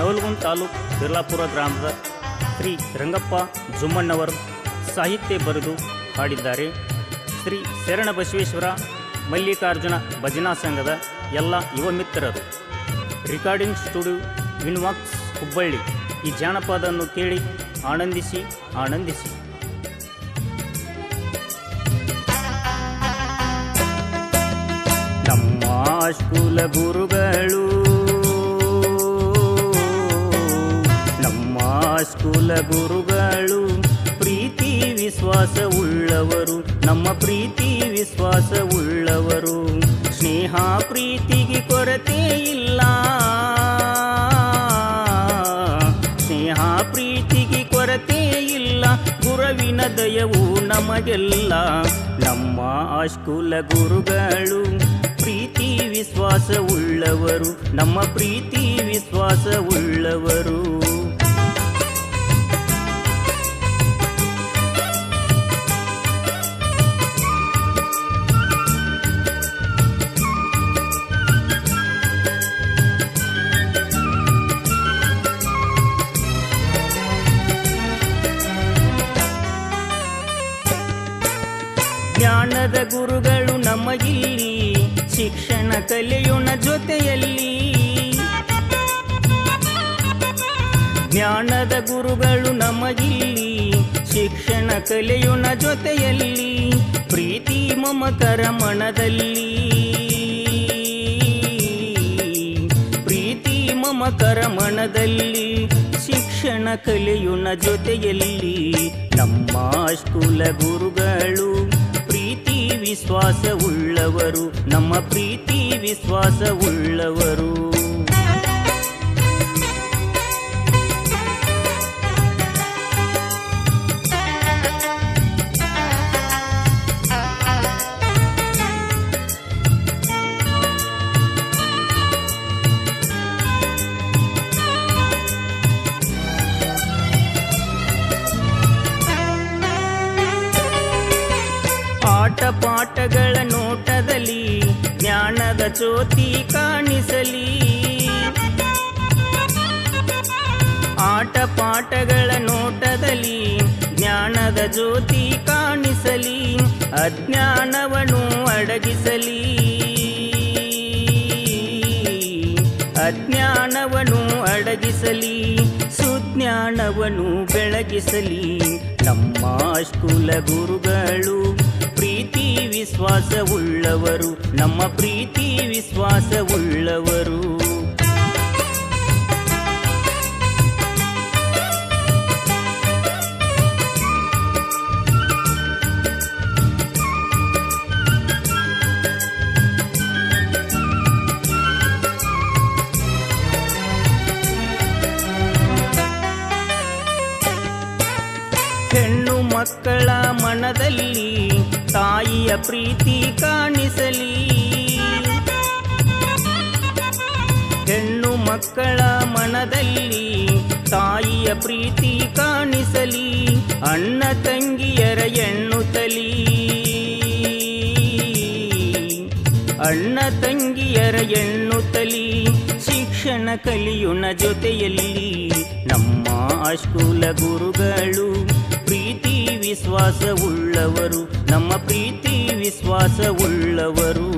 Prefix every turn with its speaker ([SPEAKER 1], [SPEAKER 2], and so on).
[SPEAKER 1] ನವಲಗುಂದ್ ತಾಲೂಕ್ ಬಿರ್ಲಾಪುರ ಗ್ರಾಮದ ಶ್ರೀ ರಂಗಪ್ಪ ಜುಮ್ಮಣ್ಣವರು ಸಾಹಿತ್ಯ ಬರೆದು ಹಾಡಿದ್ದಾರೆ. ಶ್ರೀ ಶರಣ ಬಸವೇಶ್ವರ ಮಲ್ಲಿಕಾರ್ಜುನ ಭಜನಾ ಸಂಘದ ಎಲ್ಲ ಯುವ ಮಿತ್ರರು. ರೆಕಾರ್ಡಿಂಗ್ ಸ್ಟುಡಿಯೋ ವಿನ್ವಾಕ್ಸ್ ಹುಬ್ಬಳ್ಳಿ ಈ ಜಾನಪದವನ್ನು ಕೇಳಿ ಆನಂದಿಸಿ ಆನಂದಿಸಿ. ನಮ್ಮ ಕುಲ ಗುರುಗಳು ಗುರುಗಳು, ಪ್ರೀತಿ ವಿಶ್ವಾಸ ಉಳ್ಳವರು. ನಮ್ಮ ಪ್ರೀತಿ ವಿಶ್ವಾಸ ಉಳ್ಳವರು. ಸ್ನೇಹ ಪ್ರೀತಿಗೆ ಕೊರತೆ ಇಲ್ಲ. ಸ್ನೇಹ ಪ್ರೀತಿಗೆ ಕೊರತೆ ಇಲ್ಲ. ಗುರುವಿನ ದಯವು ನಮಗೆಲ್ಲ. ನಮ್ಮ ಅಶ್ಕುಲ ಗುರುಗಳು, ಪ್ರೀತಿ ವಿಶ್ವಾಸ ಉಳ್ಳವರು. ನಮ್ಮ ಪ್ರೀತಿ ವಿಶ್ವಾಸ ಉಳ್ಳವರು. ಜ್ಞಾನದ ಗುರುಗಳು ನಮಗಿಲ್ಲಿ ಶಿಕ್ಷಣ ಕಲಿಯೋಣ ಜೊತೆಯಲ್ಲಿ. ಜ್ಞಾನದ ಗುರುಗಳು ನಮಗಿಲ್ಲಿ ಶಿಕ್ಷಣ ಕಲಿಯೋಣ ಜೊತೆಯಲ್ಲಿ. ಪ್ರೀತಿ ಮಮಕರ ಮನದಲ್ಲಿ. ಪ್ರೀತಿ ಮಮಕರ ಮನದಲ್ಲಿ, ಶಿಕ್ಷಣ ಕಲಿಯೋಣ ಜೊತೆಯಲ್ಲಿ. ನಮ್ಮ ಸ್ಕೂಲ ಗುರುಗಳು ವಿಶ್ವಾಸ ಉಳ್ಳವರು ನಮ್ಮ ಪ್ರೀತಿ ವಿಶ್ವಾಸ ಉಳ್ಳವರು ಪಾಠಗಳ ನೋಟದಲ್ಲಿ ಜ್ಞಾನದ ಜ್ಯೋತಿ ಕಾಣಿಸಲಿ. ಆಟ ಪಾಠಗಳ ನೋಟದಲ್ಲಿ ಜ್ಞಾನದ ಜ್ಯೋತಿ ಕಾಣಿಸಲಿ. ಅಜ್ಞಾನವನ್ನು ಅಡಗಿಸಲಿ. ಅಜ್ಞಾನವನ್ನು ಅಡಗಿಸಲಿ ಸುಜ್ಞಾನವನ್ನು ಬೆಳಗಿಸಲಿ. ನಮ್ಮ ಸ್ಕೂಲ ಗುರುಗಳು ಪ್ರೀತಿ ವಿಶ್ವಾಸ ಉಳ್ಳವರು ನಮ್ಮ ಪ್ರೀತಿ ವಿಶ್ವಾಸ ಮಕ್ಕಳ ಮನದಲ್ಲಿ ತಾಯಿಯ ಪ್ರೀತಿ ಕಾಣಿಸಲಿ. ಹೆಣ್ಣು ಮಕ್ಕಳ ಮನದಲ್ಲಿ ತಾಯಿಯ ಪ್ರೀತಿ ಕಾಣಿಸಲಿ. ಅಣ್ಣ ತಂಗಿಯರ ಎಣ್ಣುತ್ತಲಿ ಅಣ್ಣ ತಂಗಿಯರ ಎಣ್ಣುತ್ತಲಿ ಶಿಕ್ಷಣ ಕಲಿಯುಣ ಜೊತೆಯಲ್ಲಿ ನಮ್ಮ ಅಶ್ಕೂಲ ಗುರುಗಳು ಪ್ರೀತಿ ವಿಶ್ವಾಸ ಉಳ್ಳವರು ನಮ್ಮ ಪ್ರೀತಿ ವಿಶ್ವಾಸ ಉಳ್ಳವರು